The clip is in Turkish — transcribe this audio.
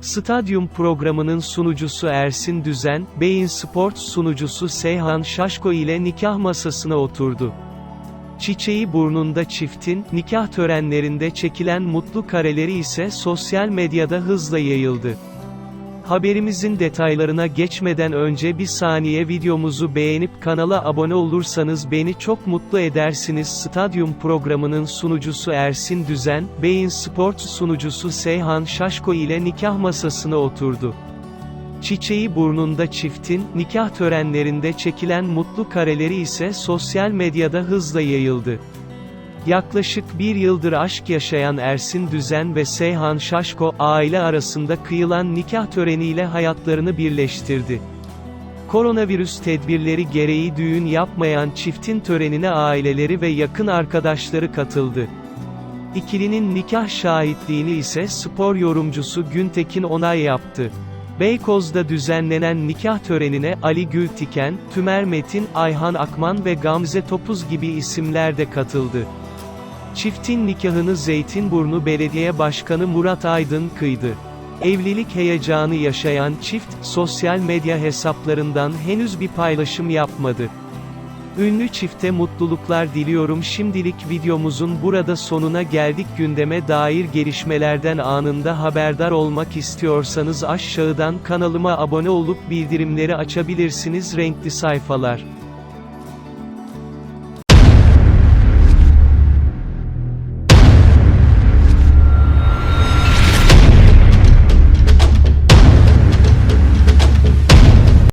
Stadyum programının sunucusu Ersin Düzen, Beyin Sport sunucusu Seyhan Şaşko ile nikah masasına oturdu. Çiçeği burnunda çiftin, nikah törenlerinde çekilen mutlu kareleri ise sosyal medyada hızla yayıldı. Haberimizin detaylarına geçmeden önce bir saniye videomuzu beğenip kanala abone olursanız beni çok mutlu edersiniz. Stadyum programının sunucusu Ersin Düzen, Beyin Sport sunucusu Seyhan Şaşko ile nikah masasına oturdu. Çiçeği burnunda çiftin, nikah törenlerinde çekilen mutlu kareleri ise sosyal medyada hızla yayıldı. Yaklaşık bir yıldır aşk yaşayan Ersin Düzen ve Seyhan Şaşko, aile arasında kıyılan nikah töreniyle hayatlarını birleştirdi. Koronavirüs tedbirleri gereği düğün yapmayan çiftin törenine aileleri ve yakın arkadaşları katıldı. İkilinin nikah şahitliğini ise spor yorumcusu Güntekin Onay yaptı. Beykoz'da düzenlenen nikah törenine Ali Gültiken, Tümer Metin, Ayhan Akman ve Gamze Topuz gibi isimler de katıldı. Çiftin nikahını Zeytinburnu Belediye Başkanı Murat Aydın kıydı. Evlilik heyecanı yaşayan çift, sosyal medya hesaplarından henüz bir paylaşım yapmadı. Ünlü çifte mutluluklar diliyorum şimdilik videomuzun burada sonuna geldik gündeme dair gelişmelerden anında haberdar olmak istiyorsanız aşağıdan kanalıma abone olup bildirimleri açabilirsiniz renkli sayfalar.